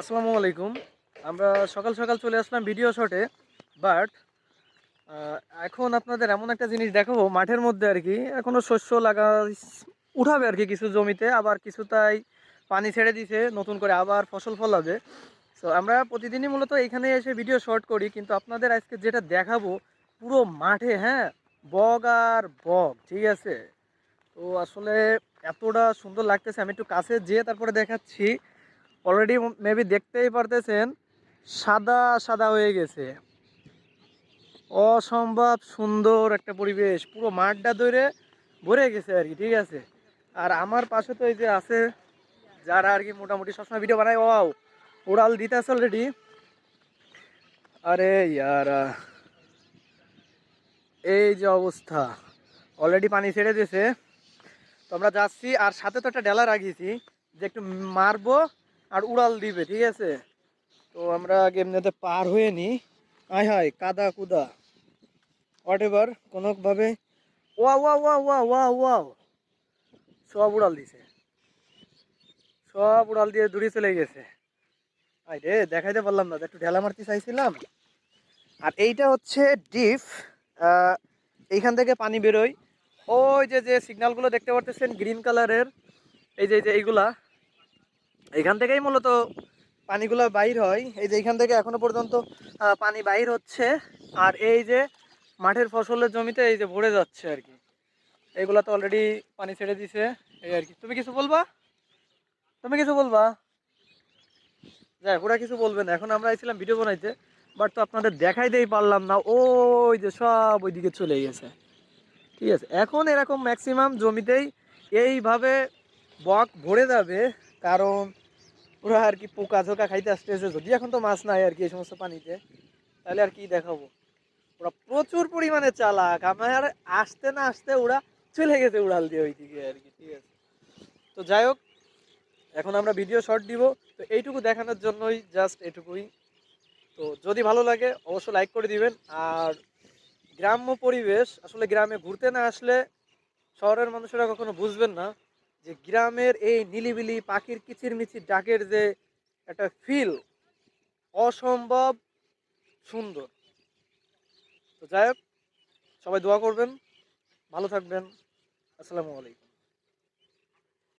আসসালামু আলাইকুম। আমরা সকাল সকাল চলে আসলাম ভিডিও শটে বাট এখন আপনাদের এমন একটা জিনিস দেখাবো, মাঠের মধ্যে আর কি। এখনও শস্য লাগা উঠাবে আর কি কিছু জমিতে, আবার কিছু তাই পানি ছেড়ে দিছে, নতুন করে আবার ফসল ফলাবে। তো আমরা প্রতিদিনই মূলত এখানে এসে ভিডিও শর্ট করি, কিন্তু আপনাদের আজকে যেটা দেখাবো, পুরো মাঠে হ্যাঁ বগ আর বগ, ঠিক আছে? তো আসলে এতটা সুন্দর লাগতেছে, আমি একটু কাছে যেয়ে তারপরে দেখাচ্ছি। অলরেডি মেবি দেখতেই পারতেছেন, সাদা সাদা হয়ে গেছে। অসম্ভব সুন্দর একটা পরিবেশ, পুরো মাঠটা ধরে ভরে গেছে আর কি, ঠিক আছে? আর আমার পাশে তো এই যে আছে, যারা আর কি মোটামুটি সবসময় ভিডিও বানায় ও উড়াল দিতে আছে অলরেডি আরে ইয়ার, এই যে অবস্থা অলরেডি পানি ছেড়ে দিয়েছে। তো আমরা যাচ্ছি, আর সাথে তো একটা ডেলা রাখিয়েছি, যে একটু মারবো আর উড়াল দিবে, ঠিক আছে? তো আমরা আগে এমনিতে পার হয়ে নিই। আয় হায়, কাদা কুদা। হোয়াট এভার কোনোভাবে। ওয়া ওয়া ওয়া ওয়া ওয়া ওয়াও। সব উড়াল দিছে। সব উড়াল দিয়ে দূরে চলে গেছে। আই রে, দেখাইতে পারলাম না, একটু ঢেলা মারতে চাইছিলাম। আর এইটা হচ্ছে ডিপ এইখান থেকে পানি বেরোয়। ওই যে যে সিগন্যালগুলো দেখতে পারতেছেন গ্রিন কালারের এই যে, এইগুলা। এখান থেকেই মূলত পানিগুলো বাইর হয়। এই যে এখান থেকে এখনও পর্যন্ত পানি বাইর হচ্ছে। আর এই যে মাঠের ফসলের জমিতে এই যে ভরে যাচ্ছে আর কি। এইগুলা তো অলরেডি পানি ছেড়ে দিছে, এই আর কি। তুমি কিছু বলবা? তুমি কিছু বলবা? যাই ওরা কিছু বলবে না। এখন আমরা আইছিলাম ভিডিও বানাইতে বাট তো আপনাদের দেখাই দেই পারলাম না। ওই যে সব ওইদিকে চলে গেছে। ঠিক আছে, এখন এরকম ম্যাক্সিমাম জমিতেই এইভাবে বক ভরে যাবে। কারণ ওরা আর কি পোকা ঝোকা খাইতে আসতেছে। যদি এখন তো মাছ নাই আর কি এই সমস্ত পানিতে, তাহলে আর কি দেখাবো? ওরা প্রচুর পরিমাণে চালাক। আমার আসতে না আসতে ওরা চলে গেছে উড়াল দিয়ে ওই দিকে আর কি, ঠিক আছে? তো যাই হোক, এখন আমরা ভিডিও শর্ট দিব। তো এইটুকু দেখানোর জন্যই জাস্ট এটুকুই। তো যদি ভালো লাগে, অবশ্যই লাইক করে দিবেন। আর গ্রাম্য পরিবেশ, আসলে গ্রামে ঘুরতে না আসলে শহরের মানুষেরা কখনো বুঝবেন না। যে গ্রামের এই নিলিবিলি পাখির কিচিরমিচির ডাকের যে একটা ফিল অসম্ভব সুন্দর। তো যাই হোক, সবাই দোয়া করবেন, ভালো থাকবেন। আসসালামু আলাইকুম।